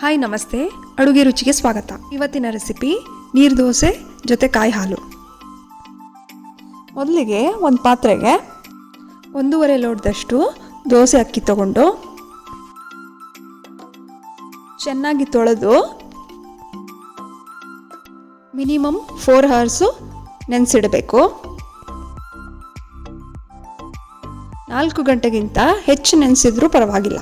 Hi ನಮಸ್ತೆ. ಅಡುಗೆ ರುಚಿಗೆ ಸ್ವಾಗತ. ಇವತ್ತಿನ ರೆಸಿಪಿ ನೀರು ದೋಸೆ ಜೊತೆ ಕಾಯಿ ಹಾಲು. ಮೊದಲಿಗೆ ಒಂದು ಪಾತ್ರೆಗೆ ಒಂದೂವರೆ ಲೋಟದಷ್ಟು ದೋಸೆ ಅಕ್ಕಿ ತಗೊಂಡು ಚೆನ್ನಾಗಿ ತೊಳೆದು ಮಿನಿಮಮ್ ಫೋರ್ ಹವರ್ಸು ನೆನೆಸಿಡಬೇಕು. ನಾಲ್ಕು ಗಂಟೆಗಿಂತ ಹೆಚ್ಚು ನೆನೆಸಿದ್ರೂ ಪರವಾಗಿಲ್ಲ.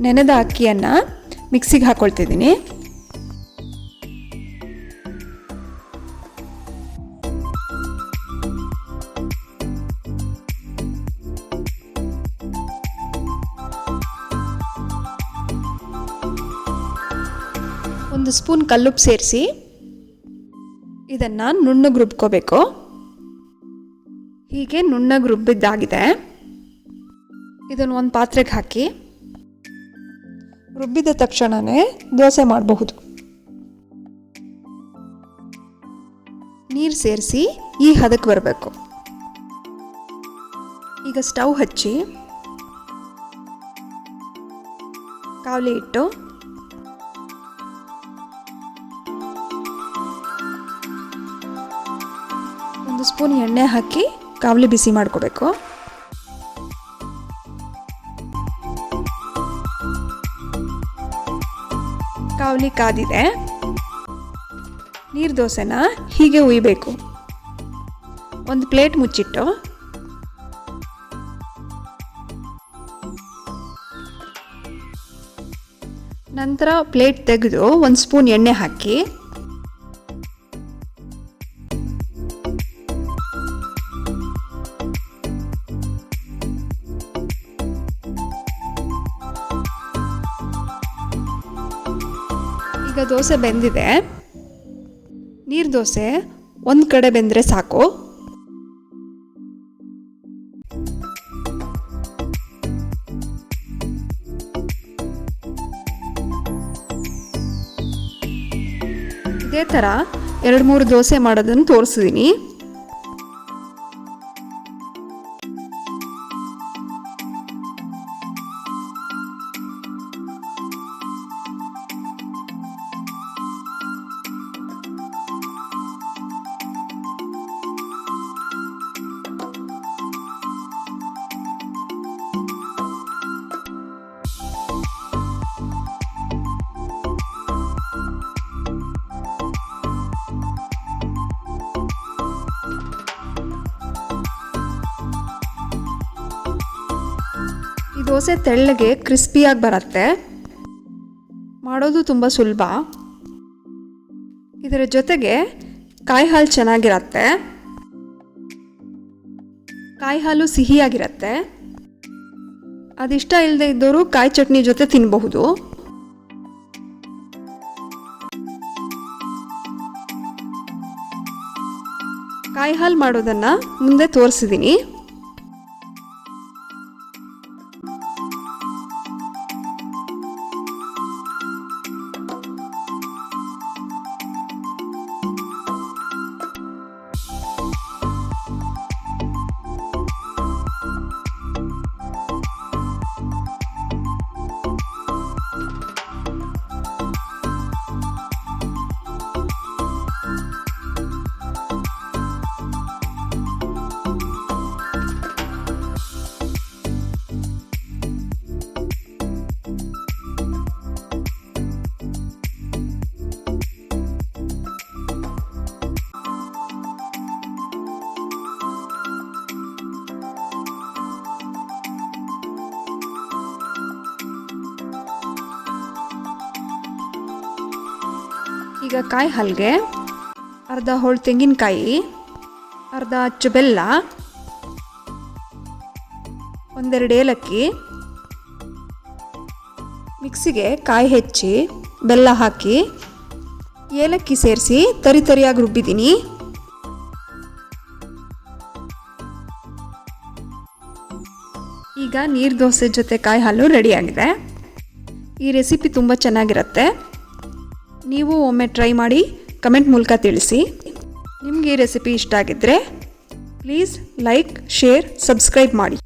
ನೆನೆದ ಅಕ್ಕಿಯನ್ನು ಮಿಕ್ಸಿಗೆ ಹಾಕ್ಕೊಳ್ತಿದ್ದೀನಿ ಒಂದು ಸ್ಪೂನ್ ಕಲ್ಲುಪ್ಪು ಸೇರಿಸಿ ಇದನ್ನು ನುಣ್ಣಗೆ ರುಬ್ಕೋಬೇಕು ಹೀಗೆ ನುಣ್ಣಗೆ ರುಬ್ಬಿದ್ದಾಗಿದೆ. ಇದನ್ನು ಒಂದು ಪಾತ್ರೆಗೆ ಹಾಕಿ ರುಬ್ಬಿದ ತಕ್ಷಣವೇ ದೋಸೆ ಮಾಡಬಹುದು. ನೀರು ಸೇರಿಸಿ ಈ ಹದಕ್ಕೆ ಬರಬೇಕು. ಈಗ ಸ್ಟವ್ ಹಚ್ಚಿ ಕಾವಲಿ ಇಟ್ಟು ಒಂದು ಸ್ಪೂನ್ ಎಣ್ಣೆ ಹಾಕಿ ಕಾವಲಿ ಬಿಸಿ ಮಾಡ್ಕೋಬೇಕು. ಕಾವಲಿ ಕಾದಿದೆ. ನೀರು ದೋಸೆನ ಹೀಗೆ ಉಯ್ಬೇಕು. ಒಂದು ಪ್ಲೇಟ್ ಮುಚ್ಚಿಟ್ಟು. ನಂತರ ಪ್ಲೇಟ್ ತೆಗೆದು ಒಂದು ಸ್ಪೂನ್ ಎಣ್ಣೆ ಹಾಕಿ. ಈಗ ದೋಸೆ ಬೆಂದಿದೆ. ನೀರು ದೋಸೆ ಒಂದು ಕಡೆ ಬೆಂದರೆ ಸಾಕು. ಇದೇ ಥರ ಎರಡು ಮೂರು ದೋಸೆ ಮಾಡೋದನ್ನು ತೋರಿಸಿದ್ದೀನಿ ದೋಸೆ ತೆಳ್ಳಗೆ ಕ್ರಿಸ್ಪಿಯಾಗಿ ಬರುತ್ತೆ. ಮಾಡೋದು ತುಂಬ ಸುಲಭ. ಇದರ ಜೊತೆಗೆ ಕಾಯಿ ಹಾಲು ಚೆನ್ನಾಗಿರತ್ತೆ. ಕಾಯಿ ಹಾಲು ಸಿಹಿಯಾಗಿರತ್ತೆ. ಅದಿಷ್ಟ ಇಲ್ಲದೆ ಇದ್ದವರು ಕಾಯಿ ಚಟ್ನಿ ಜೊತೆ ತಿನ್ನಬಹುದು ಕಾಯಿ ಹಾಲು ಮಾಡೋದನ್ನು ಮುಂದೆ ತೋರಿಸಿದ್ದೀನಿ ಈಗ ಕಾಯಿ ಹಲ್ಗೆ ಅರ್ಧ ಹೋಳು ತೆಂಗಿನಕಾಯಿ, ಅರ್ಧ ಅಚ್ಚು ಬೆಲ್ಲ, ಒಂದೆರಡು ಏಲಕ್ಕಿ, ಮಿಕ್ಸಿಗೆ ಕಾಯಿ ಹೆಚ್ಚಿ ಬೆಲ್ಲ ಹಾಕಿ ಏಲಕ್ಕಿ ಸೇರಿಸಿ ತರಿ ತರಿಯಾಗಿ ರುಬ್ಬಿದ್ದೀನಿ. ಈಗ ನೀರು ದೋಸೆ ಜೊತೆ ಕಾಯಿ ಹಾಲು ರೆಡಿಯಾಗಿದೆ ಈ ರೆಸಿಪಿ ತುಂಬ ಚೆನ್ನಾಗಿರುತ್ತೆ. ನೀವು ಒಮ್ಮೆ ಟ್ರೈ ಮಾಡಿ ಕಮೆಂಟ್ ಮೂಲಕ ತಿಳಿಸಿ. ನಿಮಗೆ ಈ ರೆಸಿಪಿ ಇಷ್ಟ ಆಗಿದ್ದರೆ ಪ್ಲೀಸ್ ಲೈಕ್ ಶೇರ್ ಸಬ್ಸ್ಕ್ರೈಬ್ ಮಾಡಿ.